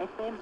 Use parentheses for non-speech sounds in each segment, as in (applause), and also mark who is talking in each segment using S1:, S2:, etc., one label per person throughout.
S1: FM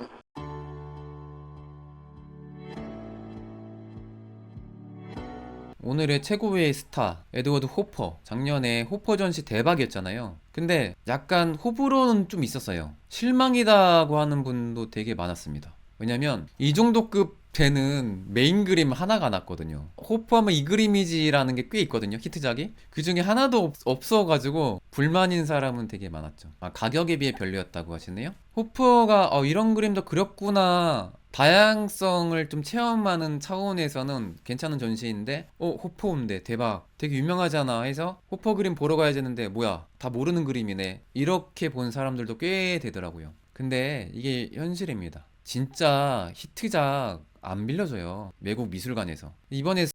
S2: 오늘의 최고의 스타 에드워드 호퍼. 작년에 호퍼 전시 대박이었잖아요. 근데 약간 호불호는 좀 있었어요. 실망이다고 하는 분도 되게 많았습니다. 왜냐면 이 정도 급 되는 메인 그림 하나가 났거든요. 호퍼하면 이 그림이지라는 게 꽤 있거든요 히트작이. 그 중에 하나도 없, 없어가지고 불만인 사람은 되게 많았죠. 아 가격에 비해 별로였다고 하시네요? 호퍼가 어, 이런 그림도 그렸구나. 다양성을 좀 체험하는 차원에서는 괜찮은 전시인데 어 호퍼인데 대박. 되게 유명하잖아 해서 호퍼 그림 보러 가야 되는데 뭐야 다 모르는 그림이네. 이렇게 본 사람들도 꽤 되더라고요. 근데 이게 현실입니다. 진짜 히트작 안 빌려줘요. 외국 미술관에서. 이번에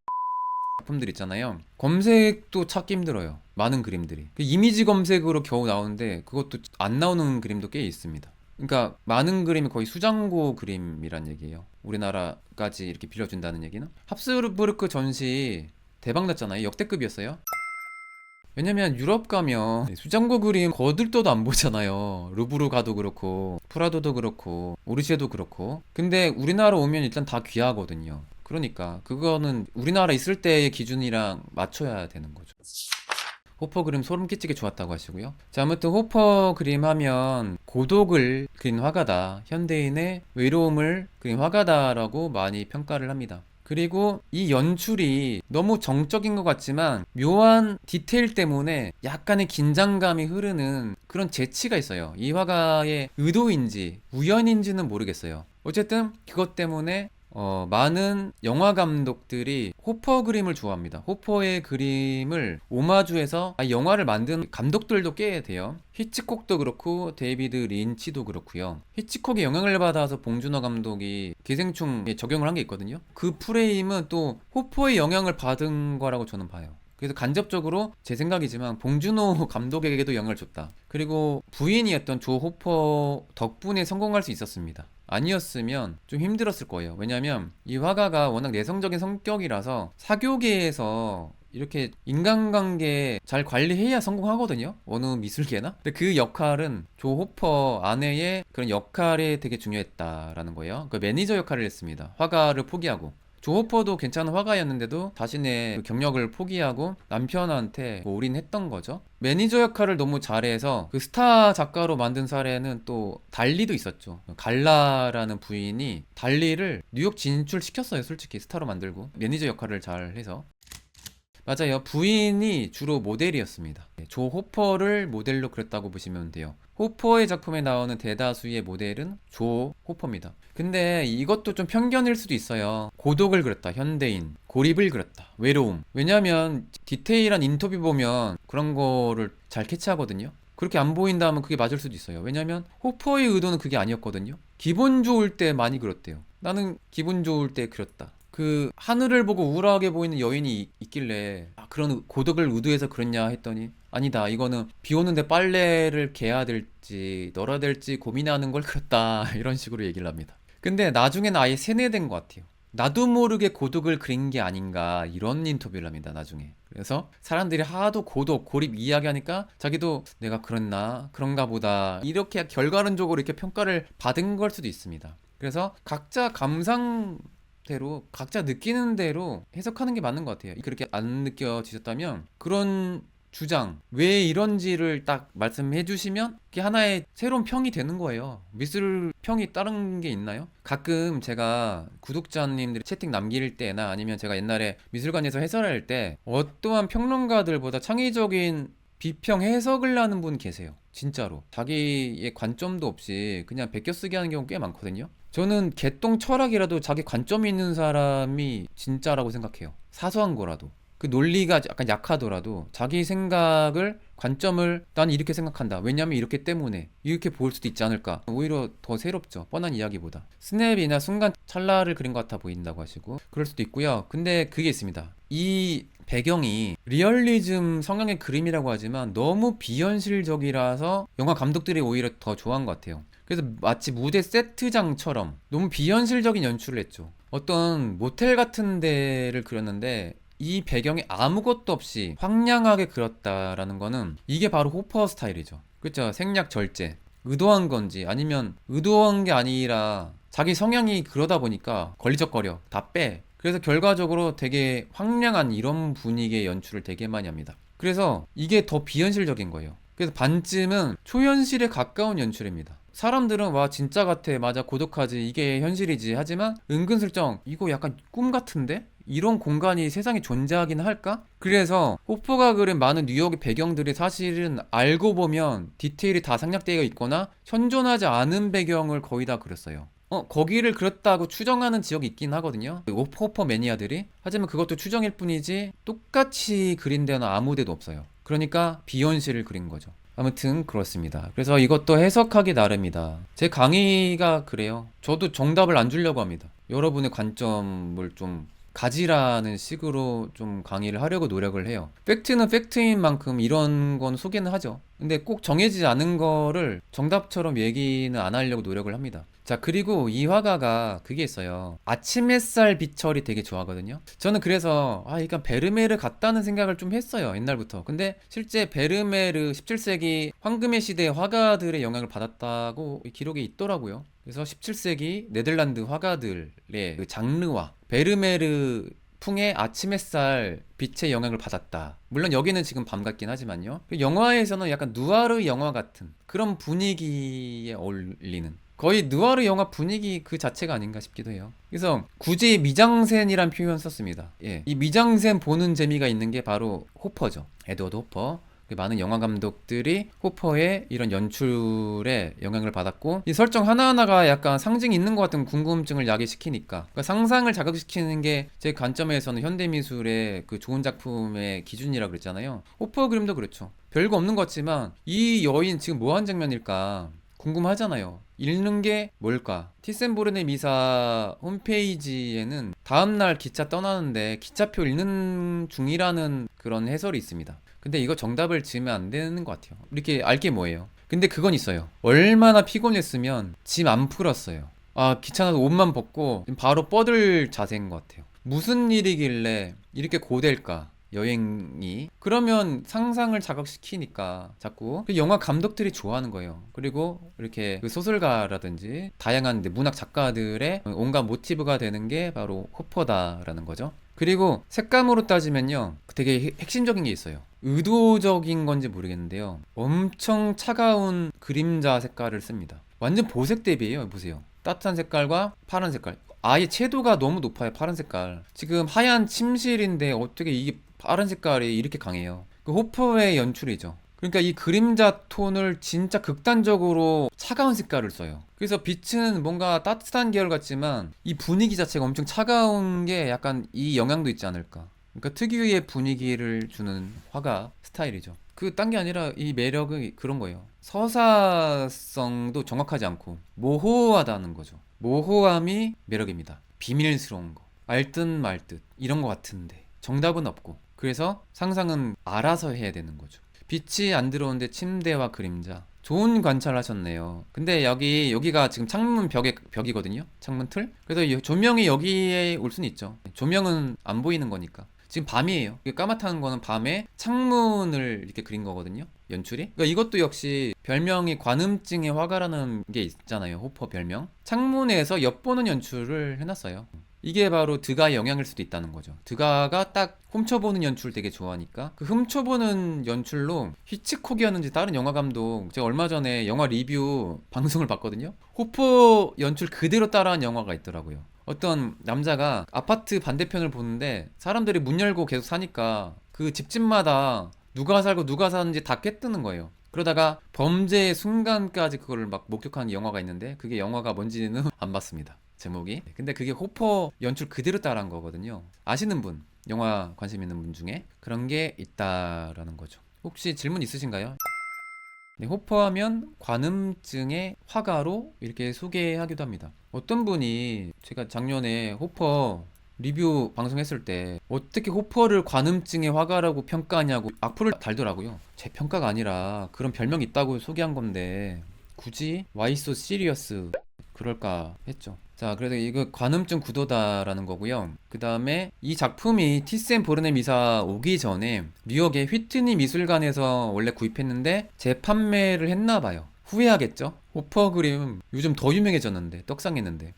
S2: 작품들 있잖아요 검색도 찾기 힘들어요 많은 그림들이 그 이미지 검색으로 겨우 나오는데 그것도 안 나오는 그림도 꽤 있습니다 그러니까 많은 그림이 거의 수장고 그림이란 얘기예요. 우리나라까지 이렇게 빌려준다는 얘기는 합스부르크 전시 대박 났잖아요. 역대급이었어요. 왜냐면 유럽 가면 수장고 그림 거들떠도 안 보잖아요. 루브르 가도 그렇고 프라도도 그렇고 오르쉐도 그렇고. 근데 우리나라 오면 일단 다 귀하거든요. 그러니까 그거는 우리나라 있을 때의 기준이랑 맞춰야 되는 거죠. 호퍼 그림 소름 끼치게 좋았다고 하시고요. 자, 아무튼 호퍼 그림 하면 고독을 그린 화가다. 현대인의 외로움을 그린 화가다라고 많이 평가를 합니다. 그리고 이 연출이 너무 정적인 것 같지만 묘한 디테일 때문에 약간의 긴장감이 흐르는 그런 재치가 있어요. 이 화가의 의도인지 우연인지는 모르겠어요. 어쨌든 그것 때문에 어, 많은 영화 감독들이 호퍼 그림을 좋아합니다. 호퍼의 그림을 오마주해서 아, 영화를 만든 감독들도 꽤 돼요. 히치콕도 그렇고 데이비드 린치도 그렇고요. 히치콕의 영향을 받아서 봉준호 감독이 기생충에 적용을 한 게 있거든요. 그 프레임은 또 호퍼의 영향을 받은 거라고 저는 봐요. 그래서 간접적으로 제 생각이지만 봉준호 (laughs) 감독에게도 영향을 줬다. 그리고 부인이었던 조 호퍼 덕분에 성공할 수 있었습니다. 아니었으면 좀 힘들었을 거예요. 왜냐면 이 화가가 워낙 내성적인 성격이라서 사교계에서 이렇게 인간관계 잘 관리해야 성공하거든요. 어느 미술계나. 근데 그 역할은 조 호퍼 아내의 그런 역할이 되게 중요했다라는 거예요. 그 매니저 역할을 했습니다. 화가를 포기하고. 조 호퍼도 괜찮은 화가였는데도 자신의 그 경력을 포기하고 남편한테 뭐 올인했던 거죠. 매니저 역할을 너무 잘해서 그 스타 작가로 만든 사례는 또 달리도 있었죠. 갈라라는 부인이 달리를 뉴욕 진출시켰어요. 솔직히 스타로 만들고 매니저 역할을 잘 해서 맞아요. 부인이 주로 모델이었습니다. 네, 조 호퍼를 모델로 그렸다고 보시면 돼요. 호퍼의 작품에 나오는 대다수의 모델은 조 호퍼입니다. 근데 이것도 좀 편견일 수도 있어요. 고독을 그렸다, 현대인. 고립을 그렸다, 외로움. 왜냐면 디테일한 인터뷰 보면 그런 거를 잘 캐치하거든요. 그렇게 안 보인다면 그게 맞을 수도 있어요. 왜냐면 호퍼의 의도는 그게 아니었거든요. 기분 좋을 때 많이 그렸대요. 나는 기분 좋을 때 그렸다. 그 하늘을 보고 우울하게 보이는 여인이 있- 있길래 아, 그런 고독을 의도해서 그랬냐 했더니 아니다 이거는 비 오는데 빨래를 개야 될지 널어야 될지 고민하는 걸 그렸다 (laughs) 이런 식으로 얘기를 합니다. 근데 나중에는 아예 세뇌된 것 같아요. 나도 모르게 고독을 그린 게 아닌가 이런 인터뷰를 합니다 나중에. 그래서 사람들이 하도 고독 고립 이야기하니까 자기도 내가 그랬나 그런가 보다 이렇게 결과론적으로 이렇게 평가를 받은 걸 수도 있습니다. 그래서 각자 감상 대로 각자 느끼는 대로 해석하는 게 맞는 것 같아요. 그렇게 안 느껴지셨다면 그런 주장 왜 이런지를 딱 말씀해 주시면 그게 하나의 새로운 평이 되는 거예요. 미술 평이 다른 게 있나요? 가끔 제가 구독자님들이 채팅 남길 때나 아니면 제가 옛날에 미술관에서 해설할 때 어떠한 평론가들보다 창의적인 비평 해석을 하는 분 계세요. 진짜로. 자기의 관점도 없이 그냥 베껴쓰기 하는 경우 꽤 많거든요. 저는 개똥 철학이라도 자기 관점이 있는 사람이 진짜라고 생각해요. 사소한 거라도. 그 논리가 약간 약하더라도 자기 생각을 관점을 난 이렇게 생각한다. 왜냐면 이렇기 때문에 이렇게 볼 수도 있지 않을까. 오히려 더 새롭죠. 뻔한 이야기보다. 스냅이나 순간 찰나를 그린 것 같아 보인다고 하시고 그럴 수도 있고요. 근데 그게 있습니다. 이 배경이 리얼리즘 성향의 그림이라고 하지만 너무 비현실적이라서 영화 감독들이 오히려 더 좋아한 것 같아요. 그래서 마치 무대 세트장처럼 너무 비현실적인 연출을 했죠. 어떤 모텔 같은 데를 그렸는데 이 배경에 아무것도 없이 황량하게 그렸다라는 거는 이게 바로 호퍼 스타일이죠. 그렇죠. 생략 절제. 의도한 건지 아니면 의도한 게 아니라 자기 성향이 그러다 보니까 걸리적거려 다 빼. 그래서 결과적으로 되게 황량한 이런 분위기의 연출을 되게 많이 합니다. 그래서 이게 더 비현실적인 거예요. 그래서 반쯤은 초현실에 가까운 연출입니다. 사람들은 와 진짜 같아 맞아 고독하지 이게 현실이지 하지만 은근슬쩍 이거 약간 꿈 같은데 이런 공간이 세상에 존재하긴 할까? 그래서 호프가 그린 많은 뉴욕의 배경들이 사실은 알고 보면 디테일이 다 생략되어 있거나 현존하지 않은 배경을 거의 다 그렸어요. 어, 거기를 그렸다고 추정하는 지역이 있긴 하거든요. 호퍼 매니아들이. 하지만 그것도 추정일 뿐이지 똑같이 그린 데는 아무 데도 없어요. 그러니까 비현실을 그린 거죠. 아무튼 그렇습니다. 그래서 이것도 해석하기 나름이다. 제 강의가 그래요. 저도 정답을 안 주려고 합니다. 여러분의 관점을 좀 가지라는 식으로 좀 강의를 하려고 노력을 해요. 팩트는 팩트인 만큼 이런 건 소개는 하죠. 근데 꼭 정해지지 않은 거를 정답처럼 얘기는 안 하려고 노력을 합니다. 자, 그리고 이 화가가 그게 있어요. 아침 햇살 빛철이 되게 좋아하거든요. 저는 그래서, 아, 이건 베르메르 같다는 생각을 좀 했어요. 옛날부터. 근데 실제 베르메르 17세기 황금의 시대 화가들의 영향을 받았다고 기록이 있더라고요. 그래서 17세기 네덜란드 화가들의 그 장르와 베르메르 풍의 아침 햇살 빛의 영향을 받았다. 물론 여기는 지금 밤 같긴 하지만요. 그 영화에서는 약간 누아르 영화 같은 그런 분위기에 어울리는 거의 누아르 영화 분위기 그 자체가 아닌가 싶기도 해요. 그래서 굳이 미장센이란 표현 썼습니다. 예. 이 미장센 보는 재미가 있는 게 바로 호퍼죠. 에드워드 호퍼. 그 많은 영화 감독들이 호퍼의 이런 연출에 영향을 받았고 이 설정 하나하나가 약간 상징이 있는 것 같은 궁금증을 야기시키니까 그러니까 상상을 자극시키는 게 제 관점에서는 현대 미술의 그 좋은 작품의 기준이라 그랬잖아요 호퍼 그림도 그렇죠 별거 없는 것 같지만 이 여인 지금 뭐 한 장면일까 궁금하잖아요 읽는 게 뭘까? 티센보르네 미사 홈페이지에는 다음날 기차 떠나는데 기차표 읽는 중이라는 그런 해설이 있습니다. 근데 이거 정답을 지으면 안 되는 것 같아요. 이렇게 알게 뭐예요? 근데 그건 있어요. 얼마나 피곤했으면 짐 안 풀었어요. 아, 귀찮아서 옷만 벗고 바로 뻗을 자세인 것 같아요. 무슨 일이길래 이렇게 고될까? 여행이 그러면 상상을 자극시키니까 자꾸 그 영화 감독들이 좋아하는 거예요. 그리고 이렇게 그 소설가라든지 다양한 문학 작가들의 온갖 모티브가 되는 게 바로 호퍼다라는 거죠. 그리고 색감으로 따지면요, 되게 핵- 핵심적인 게 있어요. 의도적인 건지 모르겠는데요. 엄청 차가운 그림자 색깔을 씁니다. 완전 보색 대비예요. 보세요. 따뜻한 색깔과 파란 색깔. 아예 채도가 너무 높아요. 파란 색깔. 지금 하얀 침실인데 어떻게 이게 파란 색깔이 이렇게 강해요. 그 호퍼의 연출이죠. 그러니까 이 그림자 톤을 진짜 극단적으로 차가운 색깔을 써요. 그래서 빛은 뭔가 따뜻한 계열 같지만 이 분위기 자체가 엄청 차가운 게 약간 이 영향도 있지 않을까. 그러니까 특유의 분위기를 주는 화가 스타일이죠. 그 딴 게 아니라 이 매력이 그런 거예요. 서사성도 정확하지 않고 모호하다는 거죠. 모호함이 매력입니다. 비밀스러운 거. 알듯 말듯 이런 거 같은데 정답은 없고 그래서 상상은 알아서 해야 되는 거죠. 빛이 안 들어오는데 침대와 그림자. 좋은 관찰하셨네요. 근데 여기 여기가 지금 창문 벽에 벽이거든요. 창문 틀. 그래서 이 조명이 여기에 올 수는 있죠. 조명은 안 보이는 거니까. 지금 밤이에요. 까맣다는 거는 밤에 창문을 이렇게 그린 거거든요. 연출이. 그러니까 이것도 역시 별명이 관음증의 화가라는 게 있잖아요. 호퍼 별명. 창문에서 엿보는 연출을 해놨어요. 이게 바로 드가의 영향일 수도 있다는 거죠. 드가가 딱 훔쳐보는 연출 되게 좋아하니까 그 훔쳐보는 연출로 히치콕이었는지 다른 영화 감독 제가 얼마 전에 영화 리뷰 방송을 봤거든요. 호퍼 연출 그대로 따라한 영화가 있더라고요. 어떤 남자가 아파트 반대편을 보는데 사람들이 문 열고 계속 사니까 그 집집마다 누가 살고 누가 사는지 다 꿰뜨는 거예요. 그러다가 범죄의 순간까지 그거를 막 목격하는 영화가 있는데 그게 영화가 뭔지는 (laughs) 안 봤습니다. 제목이. 근데 그게 호퍼 연출 그대로 따라한 거거든요. 아시는 분, 영화 관심 있는 분 중에 그런 게 있다라는 거죠. 혹시 질문 있으신가요? 네, 호퍼하면 관음증의 화가로 이렇게 소개하기도 합니다. 어떤 분이 제가 작년에 호퍼 리뷰 방송했을 때 어떻게 호퍼를 관음증의 화가라고 평가하냐고 악플을 달더라고요. 제 평가가 아니라 그런 별명이 있다고 소개한 건데 굳이 so serious 그럴까 했죠. 자, 그래서 이거 관음증 구도다라는 거고요. 그 다음에 이 작품이 티센 보르네 미사 오기 전에 뉴욕의 휘트니 미술관에서 원래 구입했는데 재판매를 했나 봐요. 후회하겠죠? 호퍼 그림 요즘 더 유명해졌는데 떡상했는데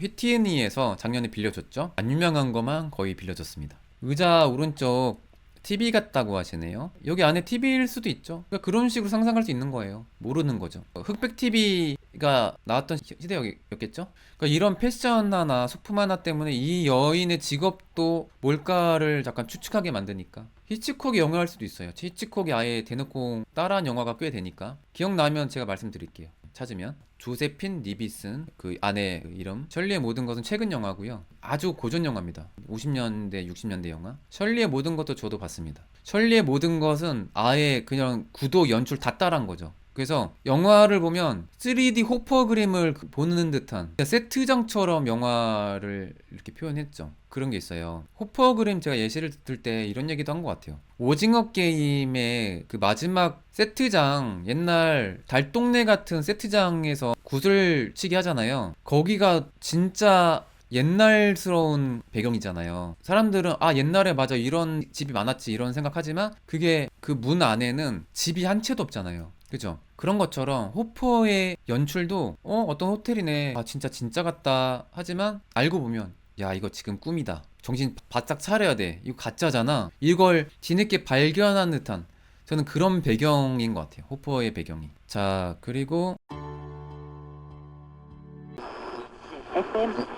S2: 휘티니에서 작년에 빌려줬죠? 안 유명한 것만 거의 빌려줬습니다. 의자 오른쪽 TV 같다고 하시네요. 여기 안에 TV일 수도 있죠. 그러니까 그런 식으로 상상할 수 있는 거예요. 모르는 거죠. 흑백 TV가 나왔던 시- 시대였겠죠. 그러니까 이런 패션 하나, 소품 하나 때문에 이 여인의 직업도 뭘까를 잠깐 추측하게 만드니까. 히치콕이 영화할 수도 있어요. 히치콕이 아예 대놓고 따라한 영화가 꽤 되니까. 기억나면 제가 말씀드릴게요. 찾으면. 조세핀 니비슨 그 아내 이름 셜리의 모든 것은 최근 영화고요. 아주 고전 영화입니다. 50년대 60년대 영화. 셜리의 모든 것도 저도 봤습니다. 셜리의 모든 것은 아예 그냥 구도 연출 다 따라한 거죠 그래서 영화를 보면 3D 호퍼 그림을 그- 보는 듯한 세트장처럼 영화를 이렇게 표현했죠. 그런 게 있어요. 호퍼 그림 제가 예시를 들 때 이런 얘기도 한 것 같아요. 오징어 게임의 그 마지막 세트장 옛날 달동네 같은 세트장에서 구슬치기 하잖아요. 거기가 진짜 옛날스러운 배경이잖아요. 사람들은 아 옛날에 맞아 이런 집이 많았지 이런 생각하지만 그게 그 문 안에는 집이 한 채도 없잖아요. 그죠? 그런 것처럼 호퍼의 연출도 어 어떤 호텔이네. 아 진짜 진짜 같다. 하지만 알고 보면 야 이거 지금 꿈이다. 정신 바짝 차려야 돼. 이거 가짜잖아. 이걸 뒤늦게 발견한 듯한 저는 그런 배경인 것 같아요. 호퍼의 배경이. 자 그리고